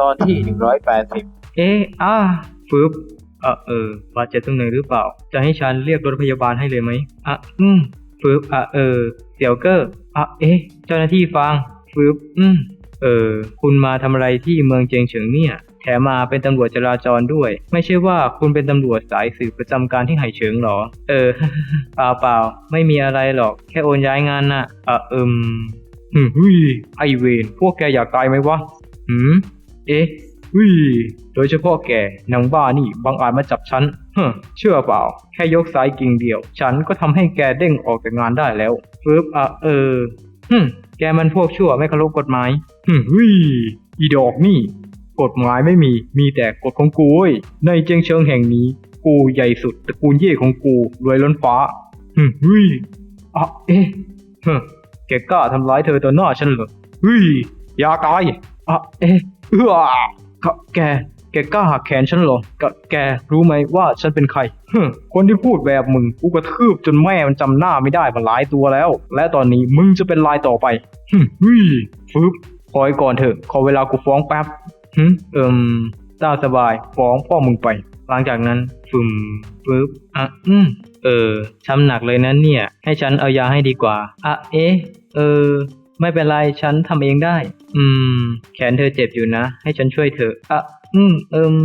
ตอนที่หนึ่งร้อยแปดสิบเอ๊ะอ่าฟึบเออเออบาดเจ็บตรงไหนหรือเปล่า จะให้ฉันเรียกรถพยาบาลให้เลยไหมอะอืมฟึบอะเออเสี่ยวเกอร์อะเอ๊ะเจ้าหน้าที่ฟังฟึบอืมเออ คุณมาทำอะไรที่เมืองเจียงเฉิงเนี่ย แถมมาเป็นตำรวจจราจรด้วย ไม่ใช่ว่าคุณเป็นตำรวจสายสืบประจำการที่ไห่เฉิงหรอ เออ เปล่าเปล่า ไม่มีอะไรหรอก แค่โอนย้ายงานน่ะอะเอิมหึ่ยไอเวนพวกแกอยากตายไหมวะ หืม เอ๊ะวิโดยเฉพาะแกนางบ้านี่บังอาจมาจับฉันเฮ้เชื่อเปล่า แค่ยกสายกิ่งเดียว ฉันก็ทำให้แกเด้งออกจากงานได้แล้วปึ๊บอะเออฮึแกมันพวกชั่วไม่เคารพกฎหมายฮึวิอีดอกนี่ กฎหมายไม่มี มีแต่กฎของกูเว้ยในเจียงเชิงแห่งนี้ กูใหญ่สุดตระกูลเย่ของกูรวยล้นฟ้าฮึวิอะเอ๊ะฮ้อแกกล้าทำร้ายเธอต่อหน้าฉันเหรอวิอย่าตายอะเอ๊ะ เออก็แก แกกล้าหักแขนฉันเหรอก็แกรู้ไหมว่าฉันเป็นใครฮึคนที่พูดแบบมึงกูกระทืบจนแม่มันจำหน้าไม่ได้มาหลายตัวแล้ว และตอนนี้มึงจะเป็นลายต่อไปฮึมวิฟึบคอยก่อนเถอะ ขอเวลากูฟ้องแป๊บฮึเอิมตาสบายฟ้องพ่อมึงไป หลังจากนั้นฟึมฟึบอะอืมเออช้ำหนักเลยนะเนี่ย ให้ฉันเอายาให้ดีกว่า อะเอ๊ะ เออ ไม่เป็นไรฉันทำเองได้ อืม แขนเธอเจ็บอยู่นะ ให้ฉันช่วยเธออะอืมเอิม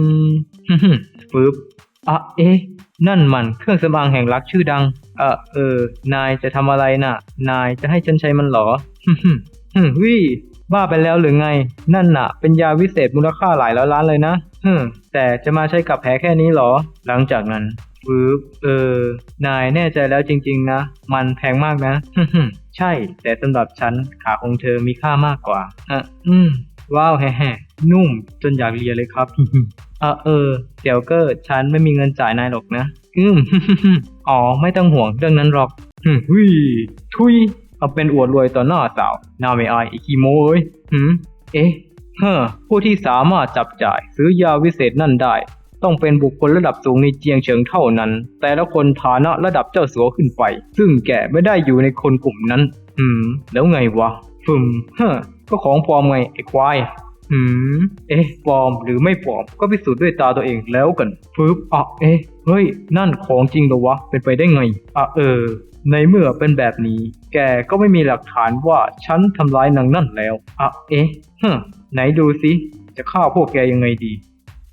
ฮึ่มปึ๊บอะเอ๊ะนั่นมันเครื่องสำอางแห่งรักชื่อดังอะเออ นายจะทำอะไรน่ะ นายจะให้ฉันใช้มันเหรอฮึ่มฮึ่มฮึ่มวิบ้าไปแล้วหรือไง นั่นน่ะ เป็นยาวิเศษมูลค่าหลายร้อยล้านเลยนะฮึมแต่จะมาใช้กับแผลแค่นี้เหรอ หลังจากนั้น ปึ๊บเออ นายแน่ใจแล้วจริง ๆ นะ มันแพงมากนะ ใช่ แต่สำหรับฉันขาของเธอมีค่ามากกว่าอะอืม ว้าวแฮ่ๆนุ่มจนอยากเลียเลยครับอะเออ เดี๋ยวก็ฉันไม่มีเงินจ่ายนายหรอกนะ อืม อ๋อ ไม่ต้องห่วงเรื่องนั้นหรอกฮึยทุย เอาเป็นอวดรวยต่อหน้าสาวน่าไม่อายอีกีโม้เอ้ยหืมเอ๊ะเฮ้อผู้ที่สามารถจับจ่ายซื้อยาวิเศษนั่นได้ ต้องเป็นบุคคลระดับสูงในเจียงเฉิงเท่านั้น แต่ละคนฐานะระดับเจ้าสัวขึ้นไป ซึ่งแกไม่ได้อยู่ในคนกลุ่มนั้นหืม แล้วไงวะฟึมเฮ้ก็ของปลอมไงไอ้ควายหืม เอ๊ะปลอมหรือไม่ปลอม ก็พิสูจน์ด้วยตาตัวเองแล้วกันฟึบอะเอ๊ะ เฮ้ย นั่นของจริงเหรอวะ เป็นไปได้ไง อะเออ ในเมื่อเป็นแบบนี้ แกก็ไม่มีหลักฐานว่าฉันทำร้ายนางนั่นแล้ว อะเอ๊ะเฮ้ไหนดูสิ จะฆ่าพวกแกยังไงดี